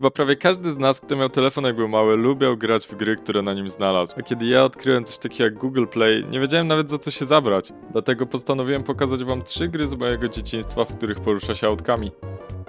Bo prawie każdy z nas, kto miał telefon jak był mały, lubiał grać w gry, które na nim znalazł. A kiedy ja odkryłem coś takiego jak Google Play, nie wiedziałem nawet za co się zabrać. Dlatego postanowiłem pokazać wam trzy gry z mojego dzieciństwa, w których porusza się autkami.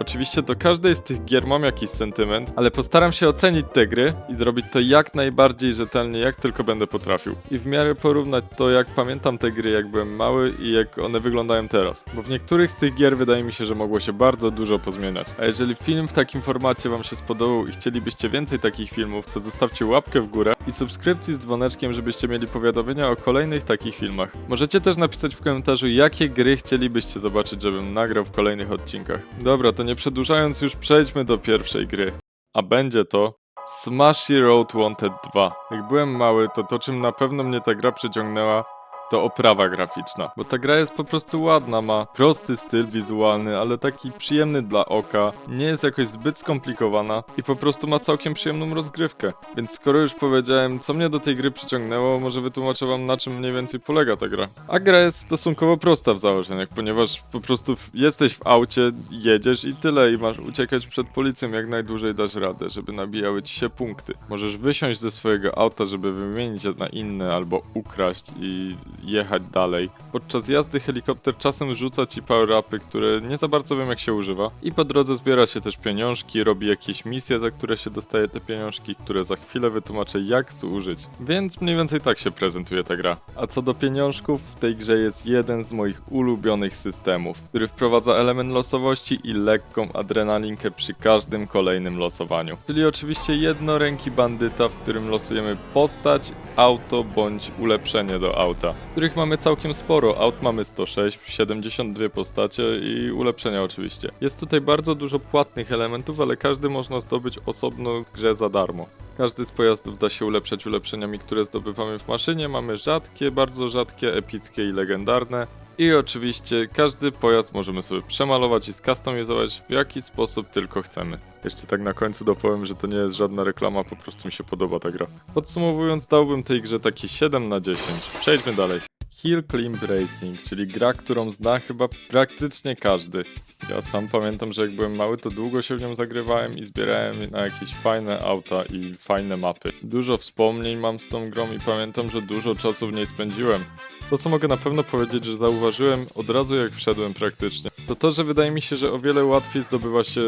Oczywiście do każdej z tych gier mam jakiś sentyment, ale postaram się ocenić te gry i zrobić to jak najbardziej rzetelnie, jak tylko będę potrafił. I w miarę porównać to, jak pamiętam te gry, jak byłem mały i jak one wyglądają teraz. Bo w niektórych z tych gier wydaje mi się, że mogło się bardzo dużo pozmieniać. A jeżeli film w takim formacie wam się spodobał i chcielibyście więcej takich filmów, to zostawcie łapkę w górę i subskrypcji z dzwoneczkiem, żebyście mieli powiadomienia o kolejnych takich filmach. Możecie też napisać w komentarzu, jakie gry chcielibyście zobaczyć, żebym nagrał w kolejnych odcinkach. Dobra, to nie przedłużając już przejdźmy do pierwszej gry. A będzie to Smashy Road Wanted 2. Jak byłem mały, to to czym na pewno mnie ta gra przyciągnęła to oprawa graficzna, bo ta gra jest po prostu ładna, ma prosty styl wizualny, ale taki przyjemny dla oka, nie jest jakoś zbyt skomplikowana i po prostu ma całkiem przyjemną rozgrywkę. Więc skoro już powiedziałem, co mnie do tej gry przyciągnęło, może wytłumaczę wam na czym mniej więcej polega ta gra. A gra jest stosunkowo prosta w założeniach, ponieważ po prostu jesteś w aucie, jedziesz i tyle i masz uciekać przed policją jak najdłużej dasz radę, żeby nabijały ci się punkty. Możesz wysiąść ze swojego auta, żeby wymienić je na inne albo ukraść i jechać dalej. Podczas jazdy helikopter czasem rzuca ci power-upy, które nie za bardzo wiem jak się używa. I po drodze zbiera się też pieniążki, robi jakieś misje, za które się dostaje te pieniążki, które za chwilę wytłumaczę jak zużyć. Więc mniej więcej tak się prezentuje ta gra. A co do pieniążków, w tej grze jest jeden z moich ulubionych systemów, który wprowadza element losowości i lekką adrenalinkę przy każdym kolejnym losowaniu. Czyli oczywiście jednoręki bandyta, w którym losujemy postać, auto bądź ulepszenie do auta, których mamy całkiem sporo. Aut mamy 106, 72 postacie i ulepszenia oczywiście. Jest tutaj bardzo dużo płatnych elementów, ale każdy można zdobyć osobno w grze za darmo. Każdy z pojazdów da się ulepszać ulepszeniami, które zdobywamy w maszynie. Mamy rzadkie, bardzo rzadkie, epickie i legendarne. I oczywiście każdy pojazd możemy sobie przemalować i skustomizować w jaki sposób tylko chcemy. Jeszcze tak na końcu dopowiem, że to nie jest żadna reklama, po prostu mi się podoba ta gra. Podsumowując, dałbym tej grze taki 7 na 10. Przejdźmy dalej. Hill Climb Racing, czyli gra, którą zna chyba praktycznie każdy. Ja sam pamiętam, że jak byłem mały, to długo się w nią zagrywałem i zbierałem na jakieś fajne auta i fajne mapy. Dużo wspomnień mam z tą grą i pamiętam, że dużo czasu w niej spędziłem. To, co mogę na pewno powiedzieć, że zauważyłem od razu jak wszedłem praktycznie, to to, że wydaje mi się, że o wiele łatwiej zdobywa się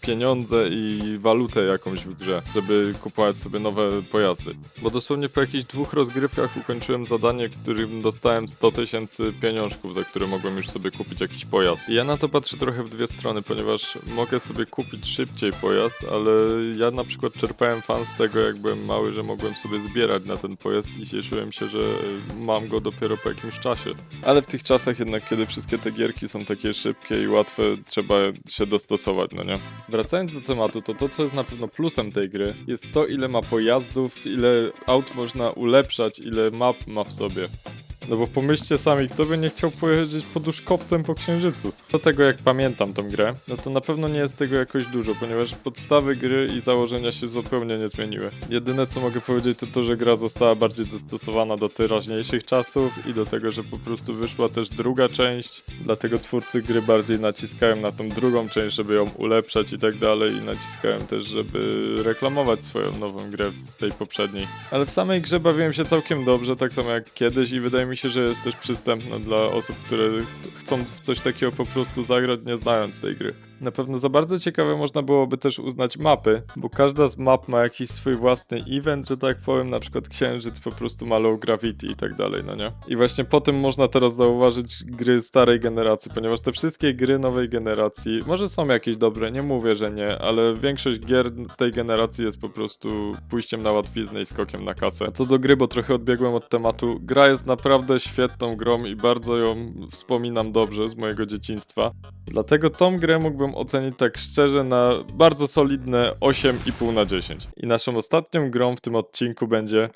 pieniądze i walutę jakąś w grze, żeby kupować sobie nowe pojazdy. Bo dosłownie po jakichś dwóch rozgrywkach ukończyłem zadanie, którym dostałem 100 tysięcy pieniążków, za które mogłem już sobie kupić jakiś pojazd. I ja na to patrzę trochę w dwie strony, ponieważ mogę sobie kupić szybciej pojazd, ale ja na przykład czerpałem fan z tego, jak byłem mały, że mogłem sobie zbierać na ten pojazd i cieszyłem się, że mam go dopiero po jakimś czasie. Ale w tych czasach jednak, kiedy wszystkie te gierki są takie szybkie i łatwe, trzeba się dostosować, no nie? Wracając do tematu, to to, co jest na pewno plusem tej gry, jest to, ile ma pojazdów, ile aut można ulepszać, ile map ma w sobie. No bo pomyślcie sami, kto by nie chciał pojeździć poduszkowcem po księżycu. Do tego jak pamiętam tą grę, no to na pewno nie jest tego jakoś dużo, ponieważ podstawy gry i założenia się zupełnie nie zmieniły. Jedyne co mogę powiedzieć to to, że gra została bardziej dostosowana do teraźniejszych czasów i do tego, że po prostu wyszła też druga część, dlatego twórcy gry bardziej naciskają na tą drugą część, żeby ją ulepszać i tak dalej i naciskają też, żeby reklamować swoją nową grę w tej poprzedniej. Ale w samej grze bawiłem się całkiem dobrze, tak samo jak kiedyś i wydaje mi się, że jest też przystępna dla osób, które ch- chcą w coś takiego po prostu zagrać, nie znając tej gry. Na pewno za bardzo ciekawe można byłoby też uznać mapy, bo każda z map ma jakiś swój własny event, że tak powiem, na przykład księżyc po prostu ma low gravity i tak dalej, no nie? I właśnie po tym można teraz zauważyć gry starej generacji, ponieważ te wszystkie gry nowej generacji, może są jakieś dobre, nie mówię, że nie, ale większość gier tej generacji jest po prostu pójściem na łatwiznę i skokiem na kasę. Co do gry, bo trochę odbiegłem od tematu, gra jest naprawdę świetną grą i bardzo ją wspominam dobrze z mojego dzieciństwa. Dlatego tą grę mógłbym ocenić tak szczerze na bardzo solidne 8,5 na 10. I naszą ostatnią grą w tym odcinku będzie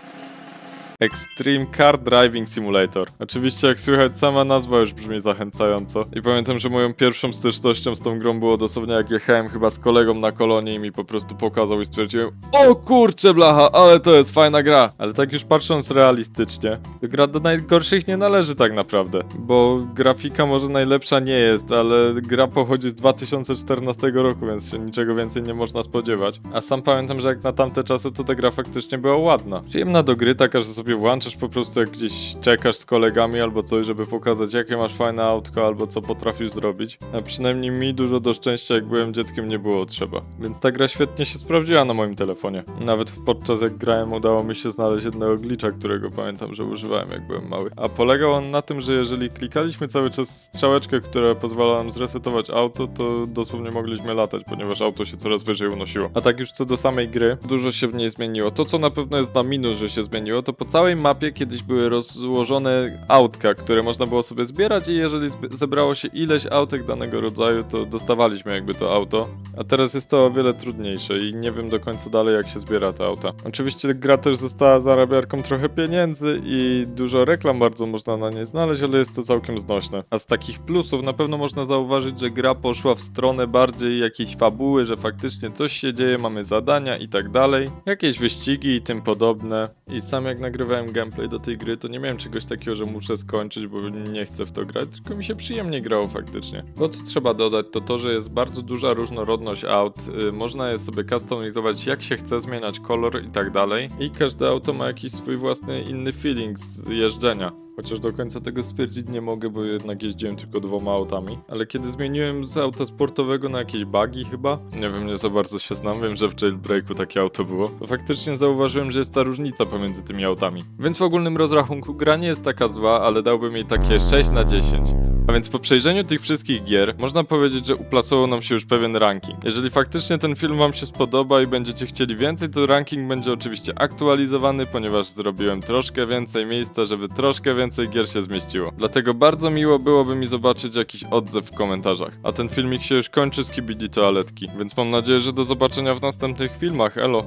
Extreme Car Driving Simulator. Oczywiście, jak słychać, sama nazwa już brzmi zachęcająco. I pamiętam, że moją pierwszą stycznością z tą grą było dosłownie jak jechałem chyba z kolegą na kolonie i mi po prostu pokazał i stwierdziłem O kurcze blacha, ale to jest fajna gra. Ale tak już patrząc realistycznie, to gra do najgorszych nie należy tak naprawdę. Bo grafika może najlepsza nie jest, ale gra pochodzi z 2014 roku, więc się niczego więcej nie można spodziewać. A sam pamiętam, że jak na tamte czasy, to ta gra faktycznie była ładna. Przyjemna do gry, taka, że sobie włączasz po prostu jak gdzieś czekasz z kolegami albo coś, żeby pokazać jakie masz fajne autko albo co potrafisz zrobić. A przynajmniej mi dużo do szczęścia jak byłem dzieckiem nie było trzeba. Więc ta gra świetnie się sprawdziła na moim telefonie. Nawet podczas jak grałem udało mi się znaleźć jednego glitcha, którego pamiętam, że używałem jak byłem mały. A polegał on na tym, że jeżeli klikaliśmy cały czas strzałeczkę, która pozwala nam zresetować auto, to dosłownie mogliśmy latać, ponieważ auto się coraz wyżej unosiło. A tak już co do samej gry, dużo się w niej zmieniło. To co na pewno jest na minus, że się zmieniło, to po całej mapie kiedyś były rozłożone autka, które można było sobie zbierać i jeżeli zebrało się ileś autek danego rodzaju, to dostawaliśmy jakby to auto. A teraz jest to o wiele trudniejsze i nie wiem do końca dalej jak się zbiera te auta. Oczywiście gra też została zarabiarką trochę pieniędzy i dużo reklam bardzo można na niej znaleźć, ale jest to całkiem znośne. A z takich plusów na pewno można zauważyć, że gra poszła w stronę bardziej jakiejś fabuły, że faktycznie coś się dzieje, mamy zadania i tak dalej. Jakieś wyścigi i tym podobne. I sam jak nagrywałem gameplay do tej gry, to nie miałem czegoś takiego, że muszę skończyć, bo nie chcę w to grać, tylko mi się przyjemnie grało faktycznie. Bo co trzeba dodać, to to, że jest bardzo duża różnorodność aut. Y, można je sobie customizować jak się chce, zmieniać kolor i tak dalej. I każde auto ma jakiś swój własny inny feeling z jeżdżenia. Chociaż do końca tego stwierdzić nie mogę, bo jednak jeździłem tylko dwoma autami. Ale kiedy zmieniłem z auta sportowego na jakieś buggy chyba, nie wiem, nie za bardzo się znam, wiem, że w jailbreaku takie auto było, to faktycznie zauważyłem, że jest ta różnica pomiędzy tymi autami. Więc w ogólnym rozrachunku gra nie jest taka zła, ale dałbym jej takie 6 na 10. A więc po przejrzeniu tych wszystkich gier, można powiedzieć, że uplasował nam się już pewien ranking. Jeżeli faktycznie ten film wam się spodoba i będziecie chcieli więcej, to ranking będzie oczywiście aktualizowany, ponieważ zrobiłem troszkę więcej miejsca, żeby troszkę więcej gier się zmieściło. Dlatego bardzo miło byłoby mi zobaczyć jakiś odzew w komentarzach. A ten filmik się już kończy z kibidi toaletki, więc mam nadzieję, że do zobaczenia w następnych filmach. Elo!